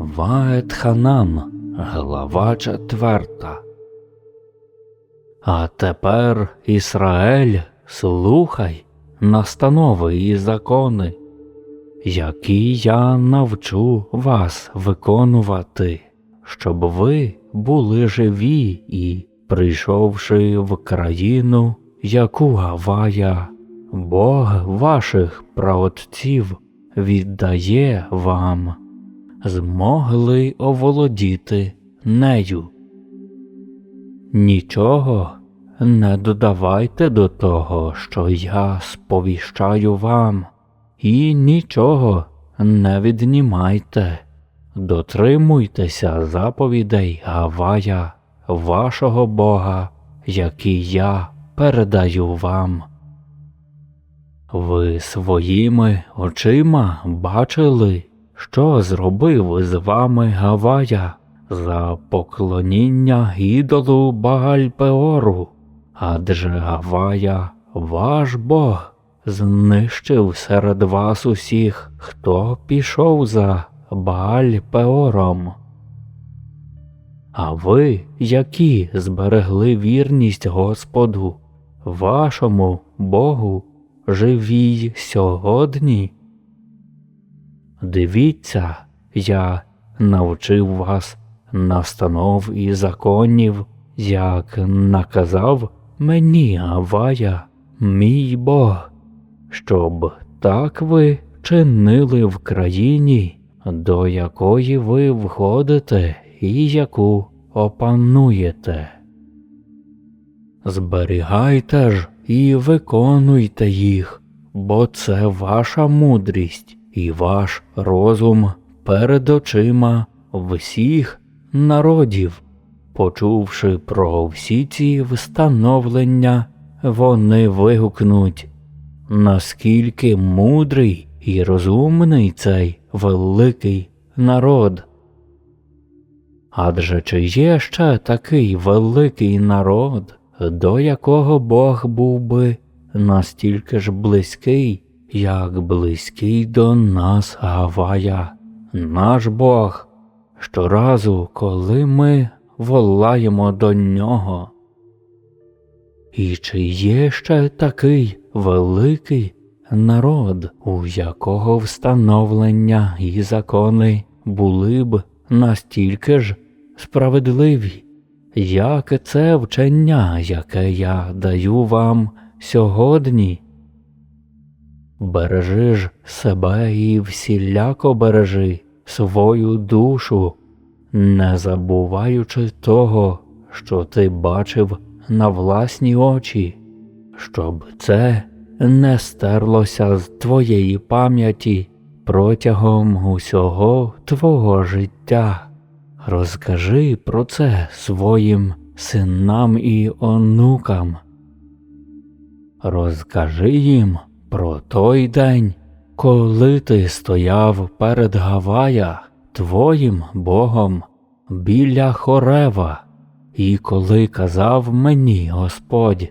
Ваетханан, глава четверта. А тепер, Ісраель, слухай настанови і закони, які я навчу вас виконувати, щоб ви були живі і, прийшовши в країну, яку Гавая, Бог ваших праотців віддає вам, змогли оволодіти нею. Нічого не додавайте до того, що я сповіщаю вам, і нічого не віднімайте, дотримуйтеся заповідей Гавая, вашого Бога, які я передаю вам. Ви своїми очима бачили, що зробив з вами Гавая за поклоніння ідолу Багальпеору, адже Гавая, ваш Бог, знищив серед вас усіх, хто пішов за Баальпеором. А ви, які зберегли вірність Господу, вашому Богу, живій сьогодні? Дивіться, я навчив вас настанов і законів, як наказав мені Авая, мій Бог, щоб так ви чинили в країні, до якої ви входите і яку опануєте. Зберігайте ж і виконуйте їх, бо це ваша мудрість і ваш розум перед очима всіх народів. Почувши про всі ці встановлення, вони вигукнуть, наскільки мудрий і розумний цей великий народ. Адже чи є ще такий великий народ, до якого Бог був би настільки ж близький, як близький до нас Гавая, наш Бог, щоразу, коли ми волаємо до нього. І чи є ще такий великий народ, у якого встановлення і закони були б настільки ж справедливі, як це вчення, яке я даю вам сьогодні? Бережи ж себе і всіляко бережи свою душу, не забуваючи того, що ти бачив на власні очі, щоб це не стерлося з твоєї пам'яті протягом усього твого життя. Розкажи про це своїм синам і онукам. Розкажи їм про той день, коли ти стояв перед Гавая, твоїм Богом, біля Хорева, і коли казав мені Господь,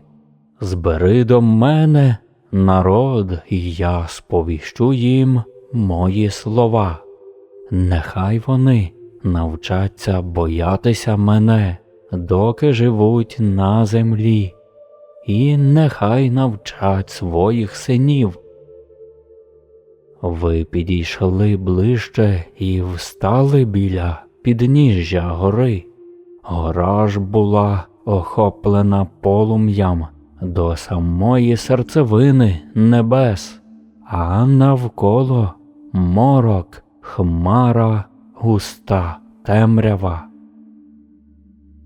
збери до мене народ, і я сповіщу їм мої слова. Нехай вони навчаться боятися мене, доки живуть на землі, і нехай навчать своїх синів. Ви підійшли ближче і встали біля підніжжя гори. Гора ж була охоплена полум'ям до самої серцевини небес, а навколо морок, хмара, густа темрява.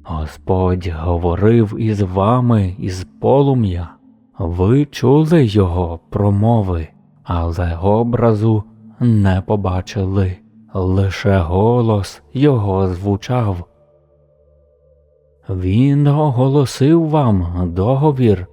Господь говорив із вами із полум'я, ви чули його промови, але образу не побачили, лише голос його звучав. Він оголосив вам договір,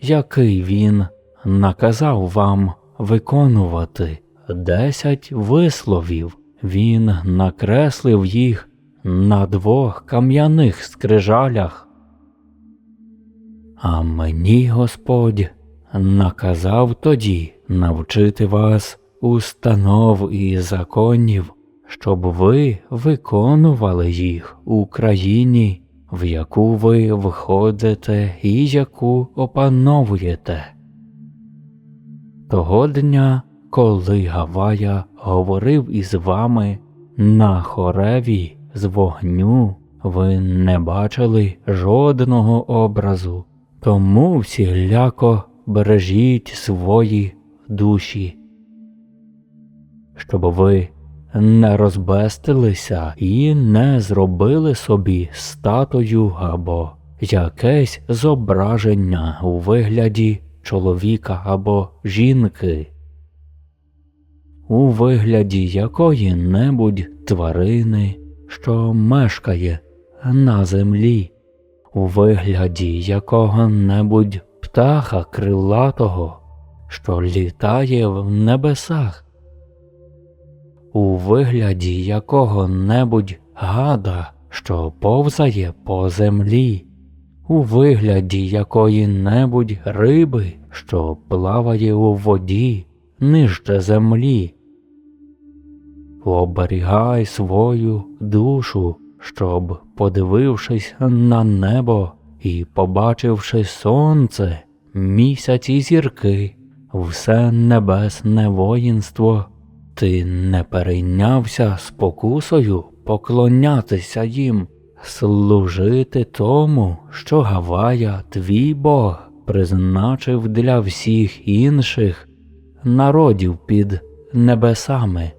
який він наказав вам виконувати. Десять висловів він накреслив їх на двох кам'яних скрижалях. А мені Господь наказав тоді навчити вас установ і законів, щоб ви виконували їх у країні, в яку ви входите і яку опановуєте. Того дня, коли Гавая говорив із вами на хореві з вогню, ви не бачили жодного образу, тому всіляко бережіть свої душі, щоб ви не розбестилися і не зробили собі статую або якесь зображення у вигляді чоловіка або жінки, у вигляді якої небудь тварини, що мешкає на землі, у вигляді якого небудь птаха крилатого, що літає в небесах, у вигляді якого небудь гада, що повзає по землі, у вигляді якої небудь риби, що плаває у воді нижче землі. Оберігай свою душу, щоб, подивившись на небо і побачивши сонце, місяць і зірки, все небесне воїнство, ти не перейнявся спокусою поклонятися їм, служити тому, що Гавая, твій Бог, призначив для всіх інших народів під небесами.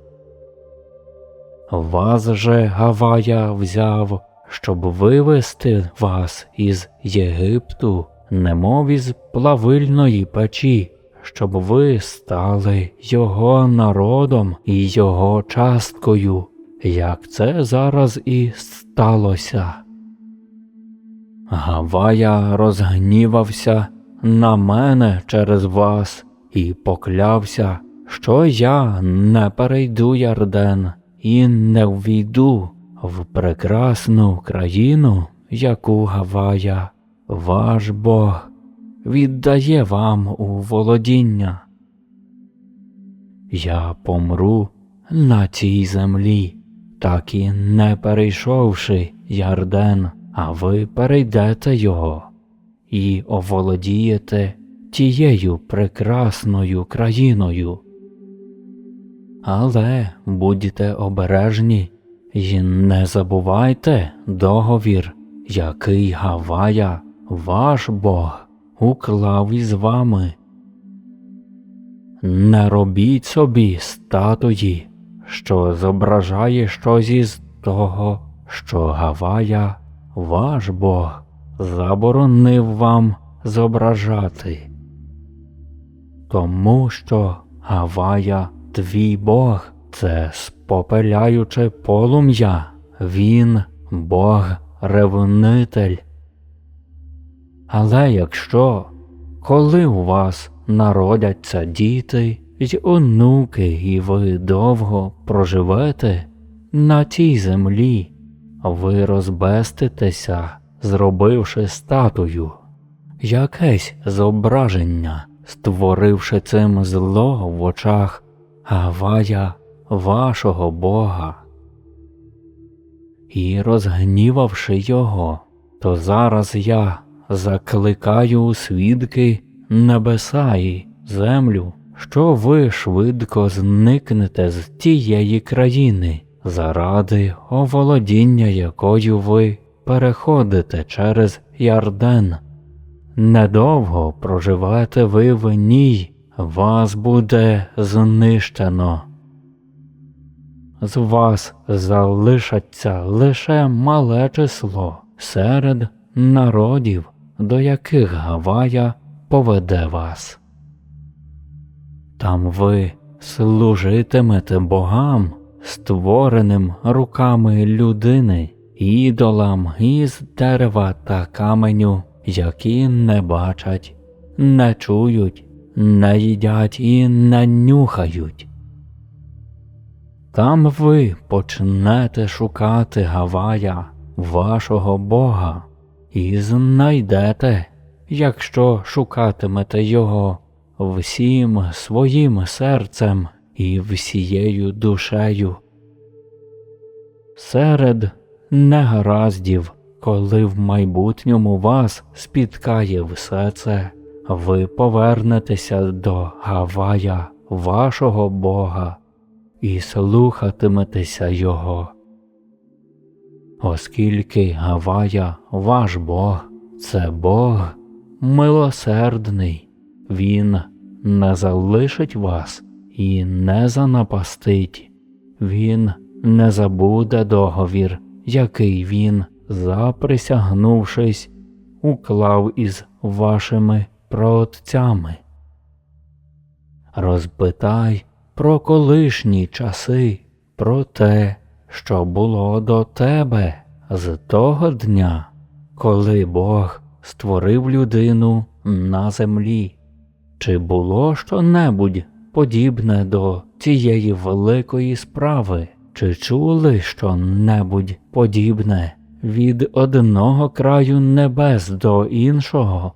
Вас же Гавая взяв, щоб вивести вас із Єгипту, немов із плавильної печі, щоб ви стали його народом і його часткою, як це зараз і сталося. Гавая розгнівався на мене через вас і поклявся, що я не перейду Ярден і не ввійду в прекрасну країну, яку Гавая, ваш Бог, віддає вам у володіння. Я помру на цій землі, так і не перейшовши Ярден, а ви перейдете його і оволодієте тією прекрасною країною. Але будьте обережні і не забувайте договір, який Гавая, ваш Бог, уклав із вами. Не робіть собі статуї, що зображає щось із того, що Гавая, ваш Бог, заборонив вам зображати. Тому що Гавая твій Бог це спопеляюче полум'я, Він Бог ревнитель. Але якщо, коли у вас народяться діти й онуки, і ви довго проживете на тій землі, ви розбеститеся, зробивши статую, якесь зображення, створивши цим зло в очах Гавая вашого Бога. І розгнівавши його, то зараз я закликаю свідки небеса і землю, що ви швидко зникнете з тієї країни, заради оволодіння якою ви переходите через Ярден. Недовго проживете ви в ній, вас буде знищено. З вас залишаться лише мале число серед народів, до яких Гавая поведе вас. Там ви служитимете богам, створеним руками людини, ідолам із дерева та каменю, які не бачать, не чують, не їдять і не нюхають. Там ви почнете шукати Гавая, вашого Бога, і знайдете, якщо шукатимете його всім своїм серцем і всією душею. серед негараздів, коли в майбутньому вас спіткає все це, ви повернетеся до Гавая, вашого Бога, і слухатиметеся Його. Оскільки Гавая, ваш Бог, це Бог милосердний, Він не залишить вас і не занапастить, Він не забуде договір, який він, заприсягнувшись, уклав із вашими праотцями. Розпитай про колишні часи, про те, що було до тебе з того дня, коли Бог створив людину на землі. Чи було що-небудь подібне до цієї великої справи, чи чули що-небудь подібне від одного краю небес до іншого?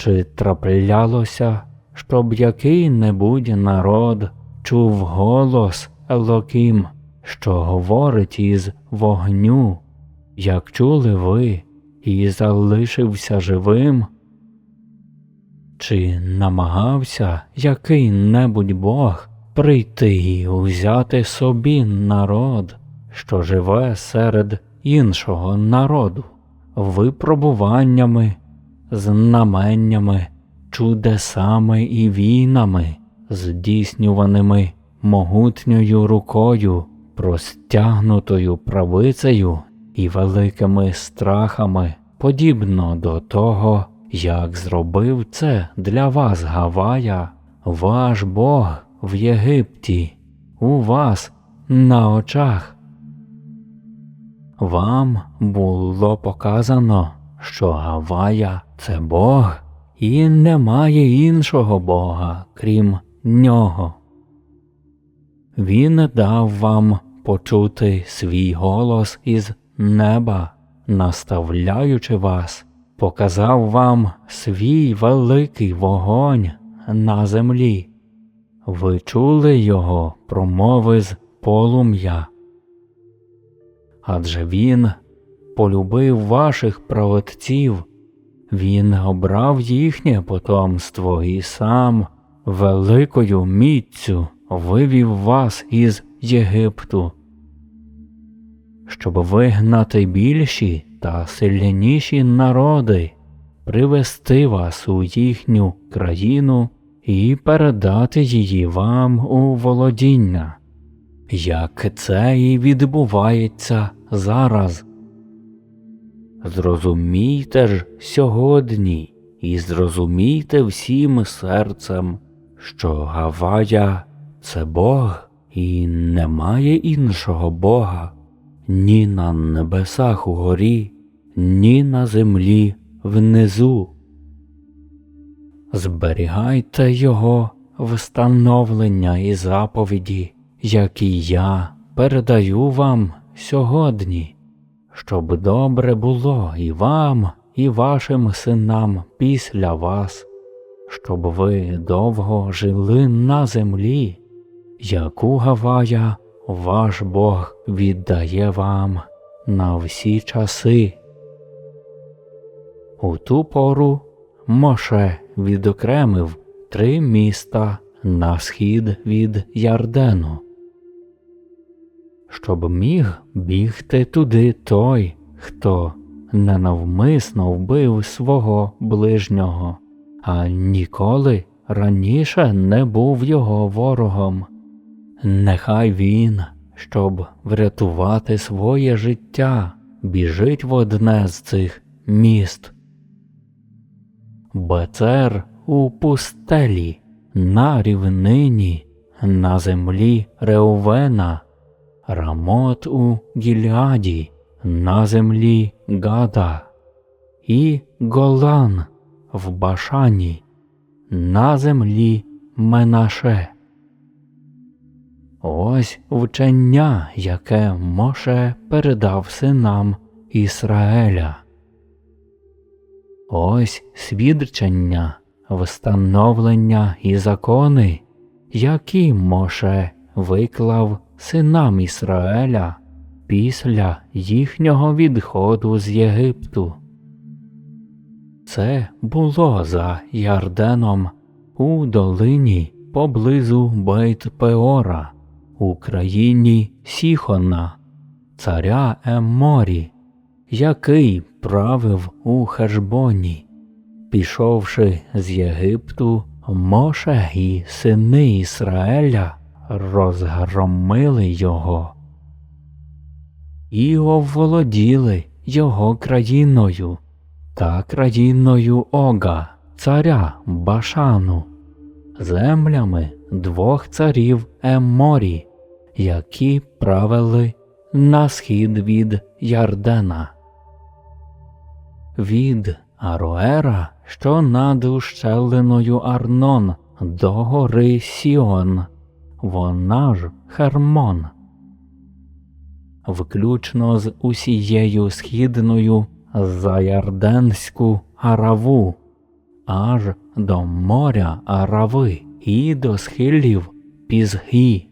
Чи траплялося, щоб який-небудь народ чув голос Елоким, що говорить із вогню, як чули ви, і залишився живим? Чи намагався який-небудь Бог прийти і узяти собі народ, що живе серед іншого народу, випробуваннями, знаменнями, чудесами і війнами, здійснюваними могутньою рукою, простягнутою правицею і великими страхами, подібно до того, як зробив це для вас Гавая, ваш Бог в Єгипті, у вас на очах. Вам було показано, що Гавая це Бог, і немає іншого Бога, крім нього. Він дав вам почути свій голос із неба, наставляючи вас, показав вам свій великий вогонь на землі. Ви чули його промови з полум'я. Адже він полюбив ваших праведців, він обрав їхнє потомство і сам великою міцю вивів вас із Єгипту, щоб вигнати більші та сильніші народи, привести вас у їхню країну і передати її вам у володіння, як це і відбувається зараз. Зрозумійте ж сьогодні і зрозумійте всім серцем, що Гавая це Бог і немає іншого Бога ні на небесах угорі, ні на землі внизу. Зберігайте Його встановлення і заповіді, які я передаю вам сьогодні, щоб добре було і вам, і вашим синам після вас, щоб ви довго жили на землі, яку Гавая ваш Бог віддає вам на всі часи. У ту пору Моше відокремив три міста на схід від Ярдену, щоб міг бігти туди той, хто ненавмисно вбив свого ближнього, а ніколи раніше не був його ворогом. Нехай він, щоб врятувати своє життя, біжить в одне з цих міст. Бецер у пустелі, на рівнині, на землі Реувена, Рамот у Гільаді, на землі Гада, і Голан в Башані, на землі Менаше. Ось вчення, яке Моше передав синам Ісраеля. Ось свідчення, встановлення і закони, які Моше виклав синам Ісраеля після їхнього відходу з Єгипту. Це було за Ярденом у долині поблизу Бейт-Пеора, у країні Сіхона, царя Емморі, який правив у Хешбоні. Пішовши з Єгипту, Моше і сини Ісраеля розгромили його і оволоділи його країною та країною Ога, царя Башану, землями двох царів Емморі, які правили на схід від Ярдена. Від Ароера, що над ущелиною Арнон, до гори Сіон, вона ж Хермон включно з усією східною заярденську Араву, аж до моря Арави і до схилів Пізгі.